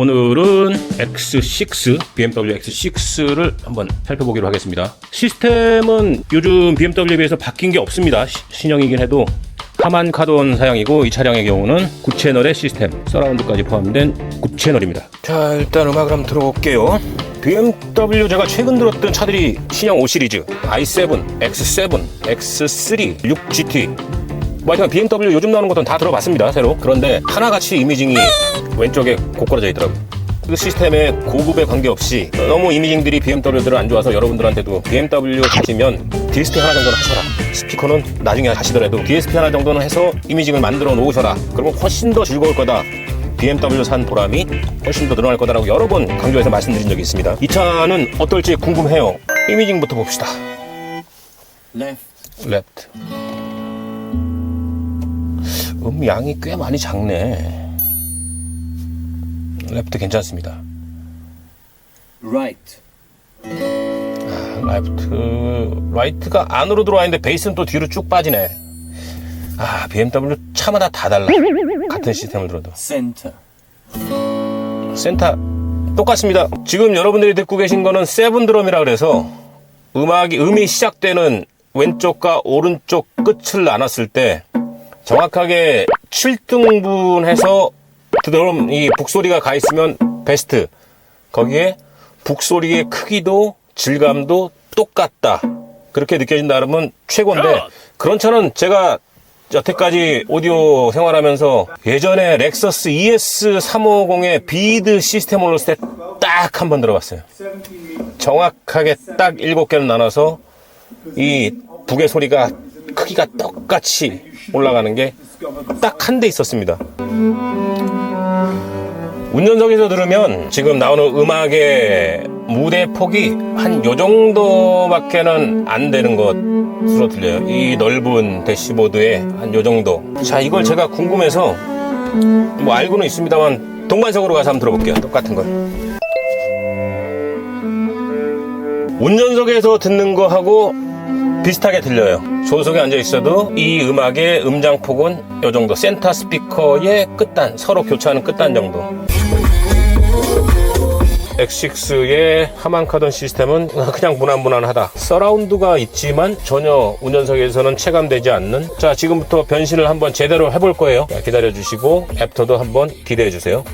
오늘은 X6, BMW X6를 한번 살펴보기로 하겠습니다. 시스템은 요즘 BMW에 비해서 바뀐 게 없습니다. 시- 신형이긴 해도 하만 카돈 사양이고 이 차량의 경우는 9채널의 시스템, 서라운드까지 포함된 9채널입니다. 자, 일단 음악을 한번 들어볼게요. BMW 제가 최근 들었던 차들이 신형 5 시리즈, i7, X7, X3, 6GT, 뭐 하여튼 BMW 요즘 나오는 것도 다 들어봤습니다 새로 그런데 하나같이 이미징이 왼쪽에 고꾸라져 있더라고요. 그 시스템에 고급에 관계없이 너무 이미징들이 BMW들은 안 좋아서 여러분들한테도 BMW 가시면 DSP 하나 정도는 하셔라. 스피커는 나중에 하시더라도 DSP 하나 정도는 해서 이미징을 만들어 놓으셔라. 그러면 훨씬 더 즐거울 거다. BMW 산 보람이 훨씬 더 늘어날 거다라고 여러 번 강조해서 말씀드린 적이 있습니다. 이 차는 어떨지 궁금해요. 이미징부터 봅시다. Left, 랩트 음 양이 꽤 많이 작네 랩트 괜찮습니다. Right, 아, 라이트 라이트가 안으로 들어와 있는데 베이스는 또 뒤로 쭉 빠지네. 아 BMW 차마다 다 달라. 같은 시스템을 들어도. Center, 센터 똑같습니다. 지금 여러분들이 듣고 계신 거는 세븐 드럼이라 그래서 음악이 음이 시작되는 왼쪽과 오른쪽 끝을 나눴을 때 정확하게 7등분해서 드럼 이 북소리가 가 있으면 베스트. 거기에 북소리의 크기도 질감도 똑같다. 그렇게 느껴진다 그러면 최고인데 그런 차는 제가 여태까지 오디오 생활하면서 예전에 렉서스 ES 350의 비드 시스템 올렸을 때딱 한 번 들어봤어요. 정확하게 딱 7개를 나눠서 이 북의 소리가 크기가 똑같이 올라가는 게 딱 한 대 있었습니다. 운전석에서 들으면 지금 나오는 음악의 무대 폭이 한 요 정도밖에는 안 되는 것으로 들려요. 이 넓은 대시보드에 한 요 정도. 자, 이걸 제가 궁금해서 뭐 알고는 있습니다만 동반석으로 가서 한번 들어볼게요. 똑같은 걸. 운전석에서 듣는 거하고 비슷하게 들려요. 조석에 앉아 있어도 이 음악의 음장 폭은 요 정도. 센터 스피커의 끝단, 서로 교차하는 끝단 정도. X6의 하만카돈 시스템은 그냥 무난무난하다. 서라운드가 있지만 전혀 운전석에서는 체감되지 않는. 자, 지금부터 변신을 한번 제대로 해볼 거예요. 자, 기다려주시고 애프터도 한번 기대해주세요.